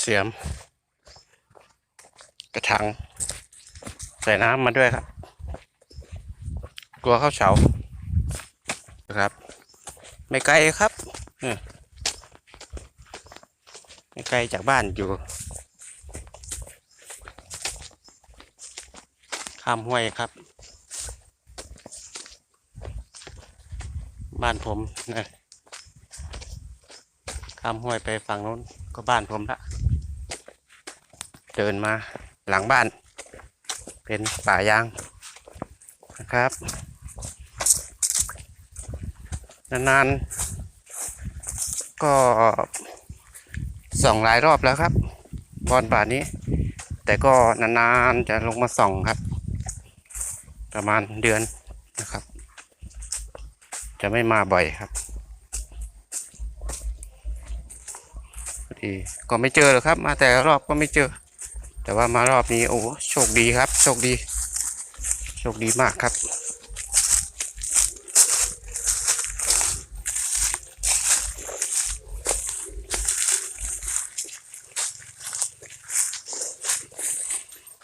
เสียม กระถางใส่น้ำมาด้วยครับ กลัวเข้าเฉาครับ ไม่ไกลครับไม่ไกลจากบ้านอยู่ ข้ามห้วยครับ บ้านผมนะข้ามห้วยไปฝั่งนู้นก็บ้านผมละ เดินมาหลังบ้าน เป็นป่ายางนะครับ นานๆ ก็ส่องหลายรอบแล้วครับบอลป่านี้ แต่ก็นานๆ จะลงมาส่องครับ ประมาณเดือนนะครับ จะไม่มาบ่อยครับดีก็ไม่เจอหรอกครับ มาแต่รอบก็ไม่เจอ แต่ว่ามารอบนี้โอ้โหโชคดีครับ โชคดี โชคดีมากครับ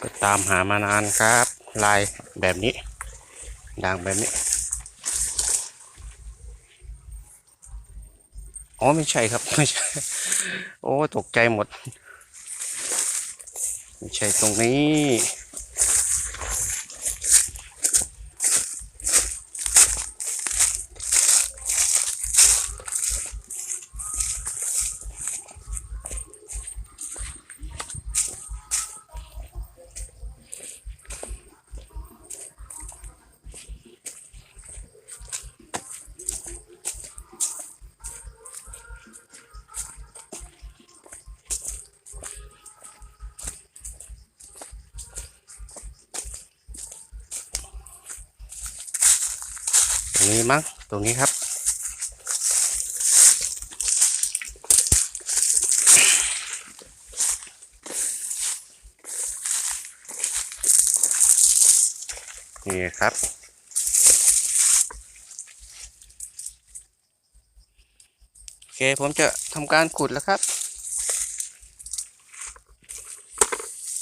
ก็ตามหามานานครับ ลายแบบนี้ด่างแบบนี้อ๋อไม่ใช่ครับไม่ใช่ โอ้ ตกใจหมด ไม่ใช่ตรงนี้ นี้มั้งตรงนี้ครับ นี่ครับโอเคผมจะทำการขุดแล้วครับ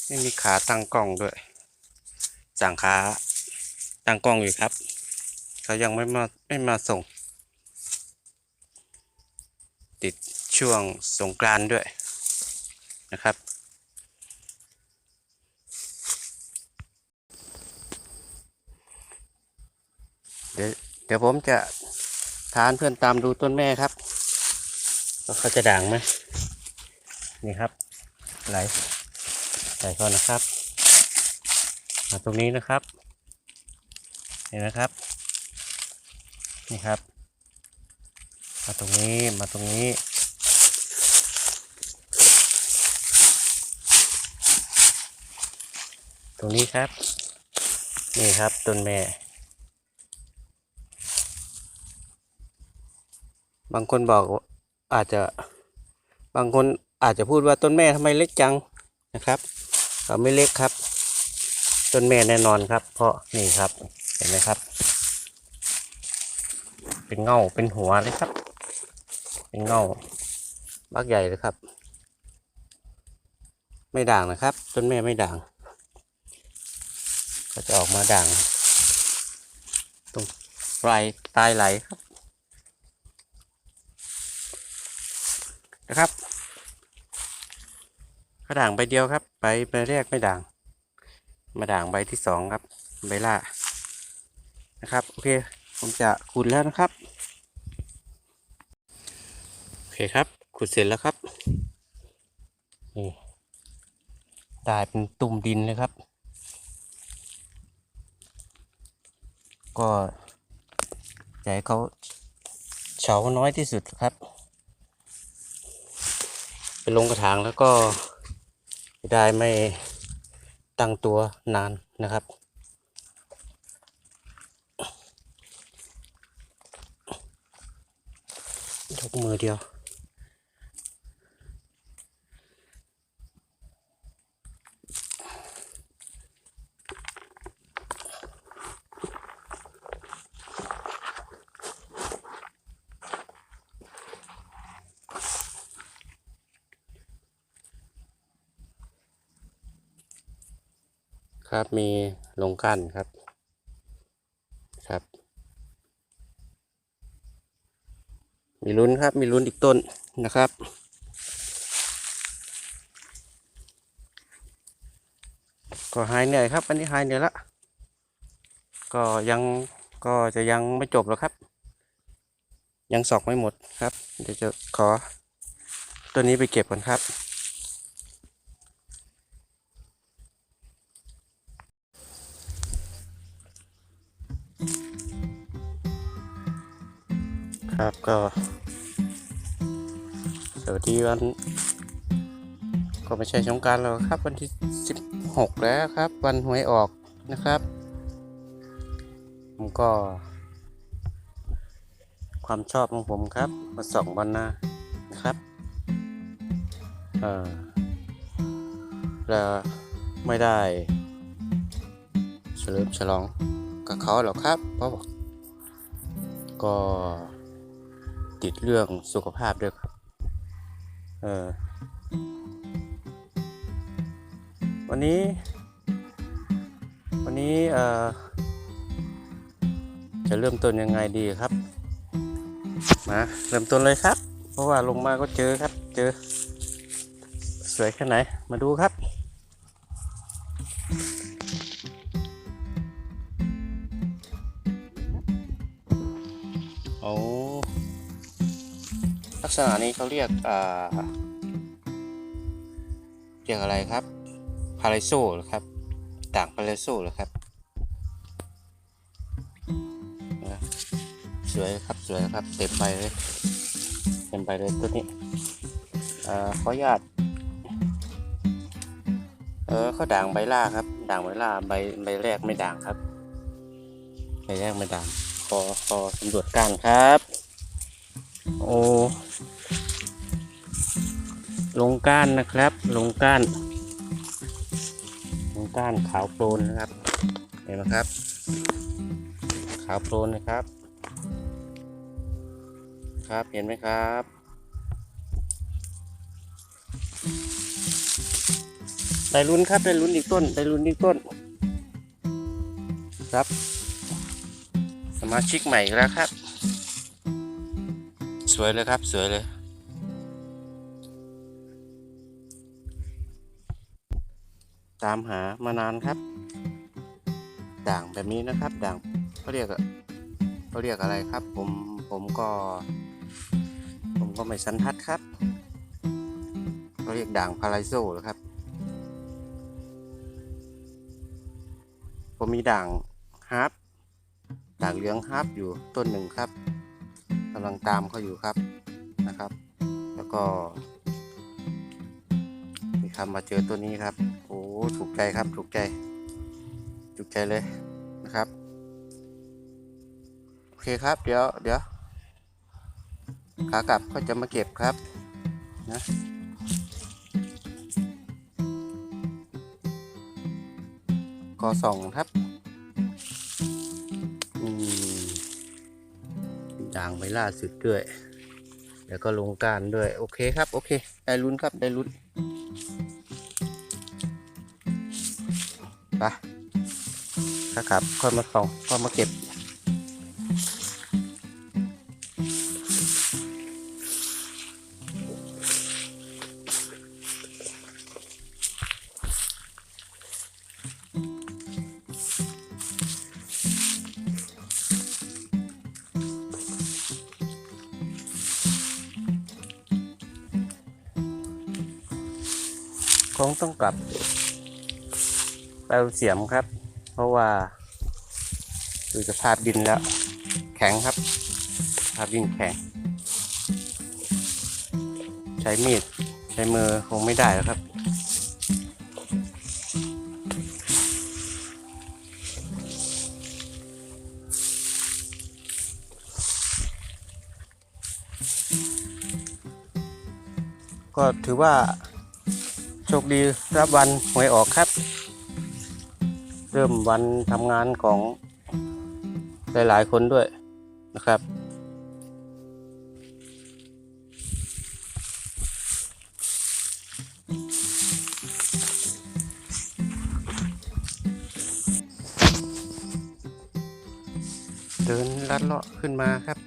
ไม่มีขาตั้งกล้องด้วยสั่งขาตั้งกล้องอยู่ครับ เขายังไม่มาไม่มาส่ง ติดช่วงสงกรานด้วยนะครับ เดี๋ยวเดี๋ยวผมจะทานเพื่อนตามดูต้นแม่ครับว่าเขาจะด่างไหมนี่ครับ ไหลไหลก่อนนะครับ มาตรงนี้นะครับ เห็นนะครับ นี่ครับ มาตรงนี้มาตรงนี้ ตรงนี้ครับ นี่ครับต้นแม่ บางคนบอกอาจจะบางคนอาจจะพูดว่าต้นแม่ทำไมเล็กจังนะครับเขาไม่เล็กครับ ต้นแม่แน่นอนครับ เพราะนี่ครับเห็นไหมครับ เป็นเงาเป็นหัวเลยครับ เป็นเงาบักใหญ่เลยครับ ไม่ด่างนะครับ ต้นแม่ไม่ด่าง ก็จะออกมาด่าง ตรงปลายตายไหลครับ นะครับกระด่างใบเดียวครับใบใบแรกไม่ด่าง มาด่างใบที่สองครับใบล่านะครับ โอเค ผมจะขุดแล้วนะครับ โอเคครับ ขุดเสร็จแล้วครับนี่ได้เป็นตุ่มดินเลยครับ ก็จะให้เขาเฉาน้อยที่สุดครับ ไปลงกระถางแล้วก็ได้ไม่ตั้งตัวนานนะครับ กมือเดียวครับมีลงกั้นครับ มีลุ้นครับ มีลุ้นอีกต้นนะครับ ก็หายเหนื่อยครับ อันนี้หายเหนื่อยละ ก็ยังก็จะยังไม่จบหรอกครับ ยังสอกไม่หมดครับ เดี๋ยวจะขอ ตัวนี้ไปเก็บก่อนครับ ครับก็สวัสดีวันก็ไม่ใช่สงการแล้วครับ วันที่ 16 แล้วครับ วันหวยออกนะครับ ผมก็ ความชอบของผมครับ มาส่องวันนะนะครับเออแล้วไม่ได้เฉลิมฉลองกับเขาหรอกครับเพราะก็ ติดเรื่องสุขภาพด้วยครับ เออวันนี้ วันนี้เออจะเริ่มต้นยังไงดีครับ มาเริ่มต้นเลยครับ เพราะว่าลงมาก็เจอครับ เจอ สวยแค่ไหน มาดูครับ ษณะนี้เขาเรียกอ่าเรียกอะไรครับพาราโซหรอครับต่างพาราโซหรอครับสวยครับสวยครับเต็มไปเลยเต็มไปเลยตัวนี้อขออนุญาตเออเขาด่างใบล่าครับ ด่างใบล่าใบใบแรกไม่ด่างครับใบแรกไม่ด่างขอขอสำรวจการครับ โอ้ลงก้านนะครับ ลงก้าน ลงก้านขาวโพลนนะครับ เห็นไหมครับ ขาวโพลนนะครับ ครับเห็นไหมครับได้ลุ้นครับได้ลุ้นอีกต้นได้ลุ้นอีกต้น ครับ สมาชิกใหม่แล้วครับ สวยเลยครับ สวยเลย ตามหามานานครับ ด่างแบบนี้นะครับ ด่างเขาเรียกเขาเรียกอะไรครับ ผมผมก็ ผมก็ไม่สันทัดครับเขาเรียกด่างพาราโซเหรอครับ ผมมีด่างฮาร์ปด่างเหลืองฮาร์ปอยู่ต้นหนึ่งครับ กำลังตามเขาอยู่ครับนะครับ แล้วก็มีคำมาเจอตัวนี้ครับ โอ้ถูกใจครับถูกใจ ถูกใจเลยนะครับ โอเคครับ เดี๋ยวเดี๋ยวขากลับก็จะมาเก็บครับนะกอสองครับางไปล่าสุดด้วย แล้วก็ลงการด้วย โอเคครับ โอเค ได้ลุ้นครับ ได้ลุ้นไปถ้ากลับค่อยมาส่องค่อยมาเก็บ คงต้องกลับไปเอาเสียมครับ เพราะว่าดูสภาพดินแล้ว แข็งครับสภาพดินแข็ง ใช้มีด ใช้มือคงไม่ได้แล้วครับก็ถือว่า โชคดีรับวันหวยออกครับ เริ่มวันทำงานของหลายๆคนด้วยนะครับ เดินลัดเลาะขึ้นมาครับ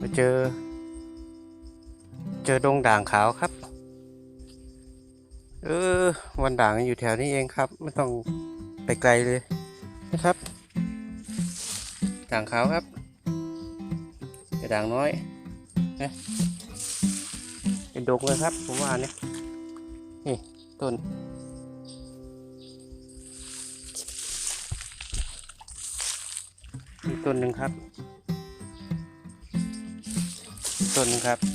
มาเจอ เจอดงด่างขาวครับ เออ วันด่างอยู่แถวนี้เองครับ ไม่ต้องไปไกลเลยนะครับด่างขาวครับจะด่างน้อยนะเป็นดงเลยครับ ผมว่าเนี่ยนี่ต้นมีต้นหนึ่งครับ ต้นหนึ่งครับ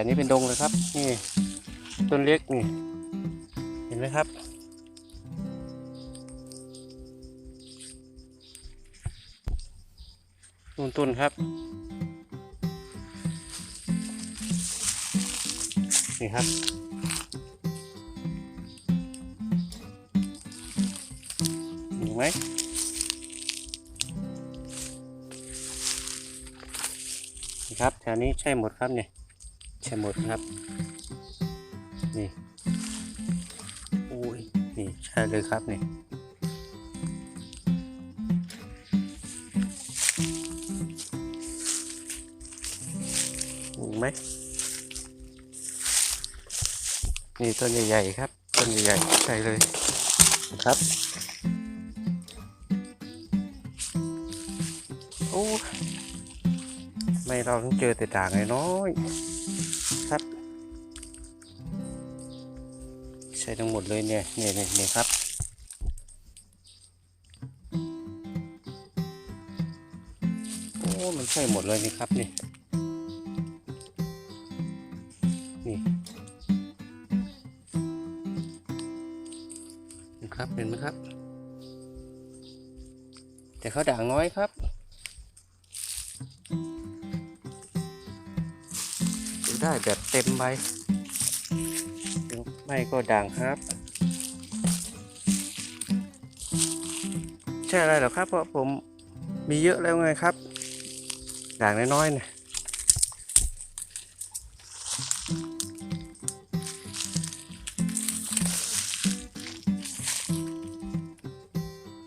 แถวนี้เป็นดงเลยครับ นี่ต้นเล็กนี่ เห็นไหมครับ ต้นต้นครับ นี่ครับมีไหมนี่ครับแถวนี้ใช่หมดครับเนี่ย ช่หมดครับ นี่อุ้ยนี่ใช่เลยครับนี่มีไหมนี่ต้นใหญ่ๆครับต้นใหญ่ๆใช่เลยครับโอ้ไม่เราต้องเจอแต่ด่างน้อย ใช่ทั้งหมดเลยเนี่ยเนี่ยเนี่ยเนี่ยครับโอ้มันใช่หมดเลยนี่ครับนี่นี่นะครับเห็นไหมครับ แต่เขาด่างน้อยครับได้แบบเต็มใบ ไม่ก็ด่างครับ ใช่อะไรหรอครับ เพราะผมมีเยอะแล้วไงครับด่างน้อยๆน่ย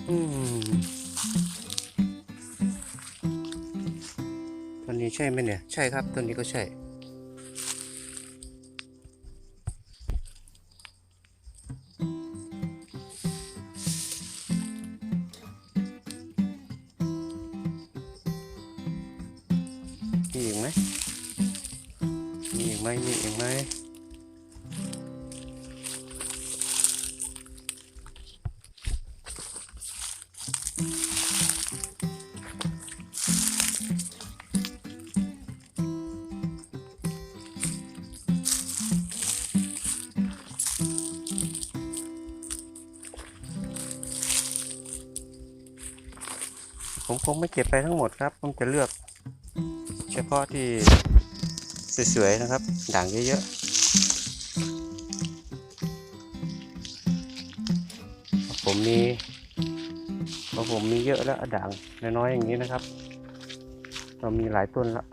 อืมตัวนี้ใช่ไหมเนี่ย ใช่ครับ ตัวนี้ก็ใช่ ผมคงไม่เก็บไปทั้งหมดครับ ผมจะเลือก เฉพาะที่สวยๆนะครับ ด่างเยอะๆ ผมมีเพราะผมมีเยอะแล้วด่างน้อยๆอย่างนี้นะครับ เรามีหลายต้นแล้ว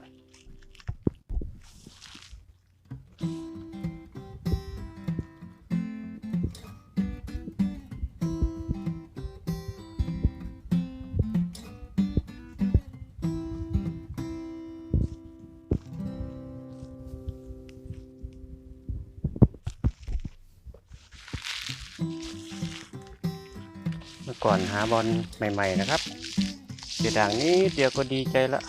ก่อนหาบอลใหม่ ๆ นะครับเสียด่างนี้เดียวก็ดีใจละ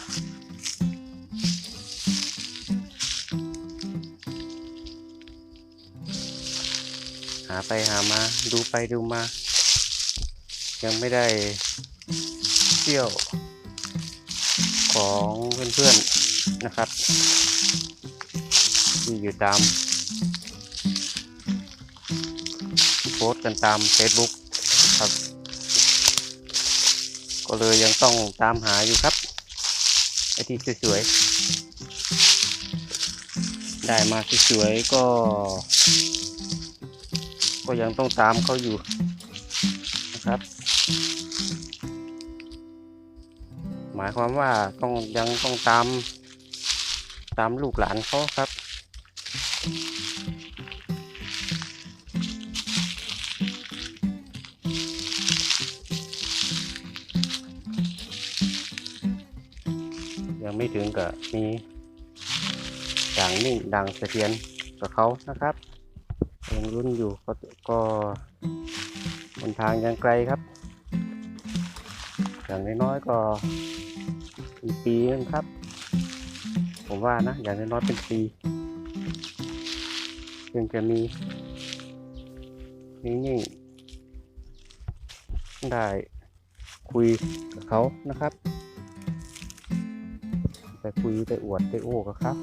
หาไปหามาดูไปดูมา ยังไม่ได้เที่ยวของเพื่อนๆนะครับ ที่อยู่ตามโพสต์กันตาม Facebook ก็เลยยังต้องตามหาอยู่ครับไอที่สวยๆได้มาสวยๆก็ ก็ยังต้องตามเขาอยู่นะครับ หมายความว่าต้องยังต้องตามตามลูกหลานเขาครับ กับมีด่างนิ่งด่างเสถียรกับเขานะครับยังรุ่นอยู่ก็ก็บนทางยังไกลครับ อย่างน้อยๆก็เปีปีนึงครับ ผมว่านะ อย่างน้อยๆเป็นปียังจะมีนิ่งๆได้คุยกับเขานะครับ ไปคุยไปอวดไปโอ้กับครับ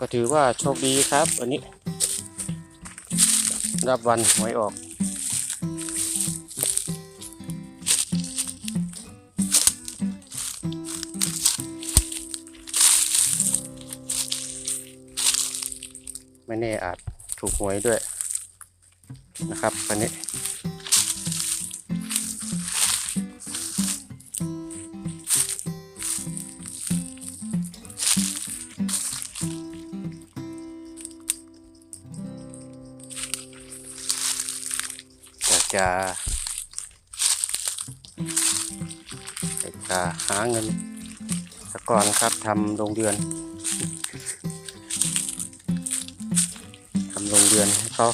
ก็ถือว่าโชคดีครับ วันนี้ รับวันหวยออก แน่อาจถูกหวยด้วยนะครับวันนี้ จะจะหาเงินสักก่อนครับทำโรงเรือน โรงเรือนให้เขา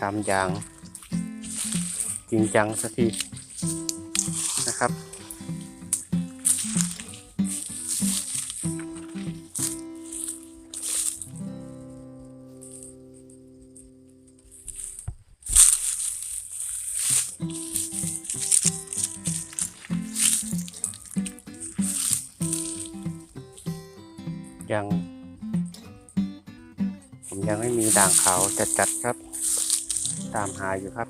ทำอย่างจริงจังสักทีนะครับ ยัง ผมยังไม่มีด่างขาวจัดๆครับ ตามหาอยู่ครับ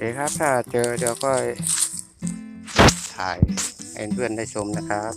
เคครับถ้าเจอเดี๋ยวก็ถ่ายให้เพื่อนได้ชมนะครับ